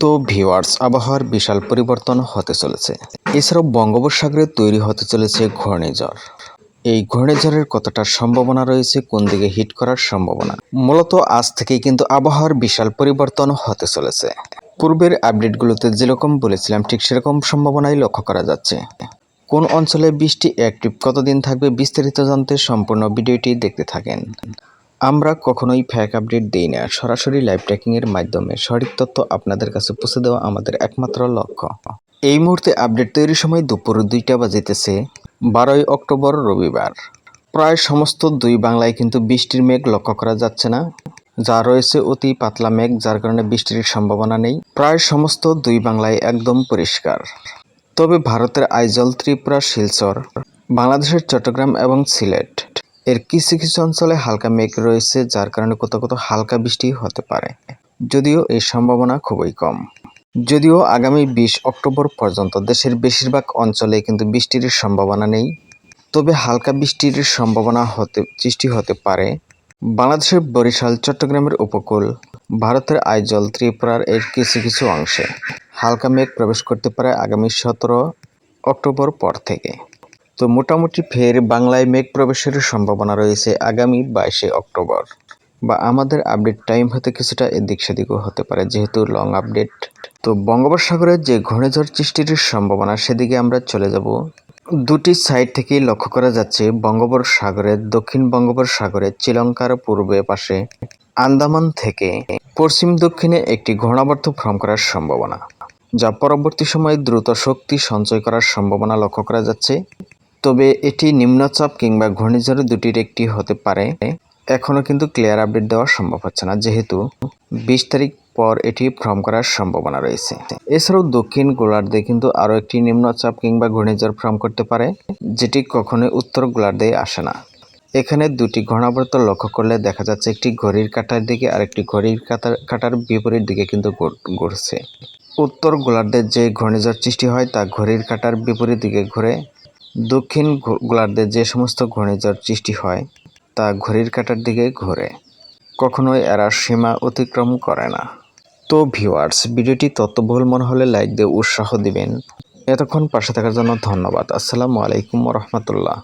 তো ভিওয়ার্স আবহাওয়ার বিশাল পরিবর্তন হতে চলেছে। এছাড়াও বঙ্গোপসাগরে তৈরি হতে চলেছে ঘূর্ণিঝড়। এই ঘূর্ণিঝড়ের কতটা সম্ভাবনা রয়েছে, কোন দিকে হিট করার সম্ভাবনা? মূলত আজ থেকেই কিন্তু আবহাওয়ার বিশাল পরিবর্তন হতে চলেছে। পূর্বের আপডেটগুলোতে যেরকম বলেছিলাম, ঠিক সেরকম সম্ভাবনাই লক্ষ্য করা যাচ্ছে। কোন অঞ্চলে বৃষ্টি অ্যাক্টিভ কতদিন থাকবে বিস্তারিত জানতে সম্পূর্ণ ভিডিওটি দেখতে থাকেন। আমরা কখনোই ফ্যাক আপডেট দিই না। সরাসরি লাইভ ট্র্যাকিংয়ের মাধ্যমে সঠিক তথ্য আপনাদের কাছে পৌঁছে দেওয়া আমাদের একমাত্র লক্ষ্য। এই মুহূর্তে আপডেট তৈরির সময় দুপুর দুইটা বাজিতেছে, বারোই অক্টোবর রবিবার। প্রায় সমস্ত দুই বাংলায় কিন্তু বৃষ্টির মেঘ লক্ষ্য করা যাচ্ছে না। যা রয়েছে অতি পাতলা মেঘ, যার কারণে বৃষ্টির সম্ভাবনা নেই। প্রায় সমস্ত দুই বাংলায় একদম পরিষ্কার। তবে ভারতের আইজল, ত্রিপুরা, শিলচর, বাংলাদেশের চট্টগ্রাম এবং সিলেট এর কিছু কিছু অঞ্চলে হালকা মেঘ রয়েছে, যার কারণে কোথাও কোথাও হালকা বৃষ্টি হতে পারে। যদিও এই সম্ভাবনা খুবই কম। যদিও আগামী বিশ অক্টোবর পর্যন্ত দেশের বেশিরভাগ অঞ্চলে কিন্তু বৃষ্টির সম্ভাবনা নেই, তবে হালকা বৃষ্টির সম্ভাবনা হতে, সৃষ্টি হতে পারে। বাংলাদেশের বরিশাল, চট্টগ্রামের উপকূল, ভারতের আইজল, ত্রিপুরার এর কিছু কিছু অংশে হালকা মেঘ প্রবেশ করতে পারে আগামী সতেরো অক্টোবর পর থেকে। তো মোটামুটি ফের বাংলায় মেঘ প্রবেশের সম্ভাবনা রয়েছে আগামী বাইশে অক্টোবর। বা আমাদের আপডেট টাইম হতে কিছুটা এদিক সেদিকও হতে পারে, যেহেতু লং আপডেট। তো বঙ্গোপসাগরের যে ঘূর্ণিঝড় সৃষ্টির সম্ভাবনা, সেদিকে আমরা চলে যাব। দুটি সাইড থেকেই লক্ষ্য করা যাচ্ছে বঙ্গোপসাগরের দক্ষিণ বঙ্গোপসাগরের শ্রীলঙ্কার পূর্বে পাশে আন্দামান থেকে পশ্চিম দক্ষিণে একটি ঘূর্ণাবর্ত ফর্ম করার সম্ভাবনা, যা পরবর্তী সময়ে দ্রুত শক্তি সঞ্চয় করার সম্ভাবনা লক্ষ্য করা যাচ্ছে। তবে এটি নিম্নচাপ কিংবা ঘূর্ণিঝড় দুটির একটি হতে পারে। এখনও কিন্তু ক্লিয়ার আপডেট দেওয়া সম্ভব হচ্ছে না, যেহেতু বিশ তারিখ পর এটি ফর্ম করার সম্ভাবনা রয়েছে। এছাড়াও দক্ষিণ গোলার্ধে কিন্তু আরও একটি নিম্নচাপ কিংবা ঘূর্ণিঝড় ফর্ম করতে পারে, যেটি কখনোই উত্তর গোলার্ধে আসে না। এখানে দুটি ঘনাবর্ত লক্ষ্য করলে দেখা যাচ্ছে একটি ঘড়ির কাঁটার দিকে আর একটি ঘড়ির কাঁটার কাঁটার বিপরীত দিকে কিন্তু ঘুরছে উত্তর গোলার্ধের যে ঘূর্ণিঝড় সৃষ্টি হয়, তা ঘড়ির কাঁটার বিপরীত দিকে ঘুরে দক্ষিণ গোলার্ধে যে সমস্ত ঘূর্ণিঝড় সৃষ্টি হয়, তা ঘড়ির কাটার দিকে ঘোরে। কখনোই এরা সীমা অতিক্রম করে না। তো ভিওয়ার্স ভিডিওটি তত্ত্ববহুল মনে হলে লাইক দিয়ে উৎসাহ দিবেন। এতক্ষণ পাশে থাকার জন্য ধন্যবাদ। আসসালামু আলাইকুম রহমতুল্লাহ।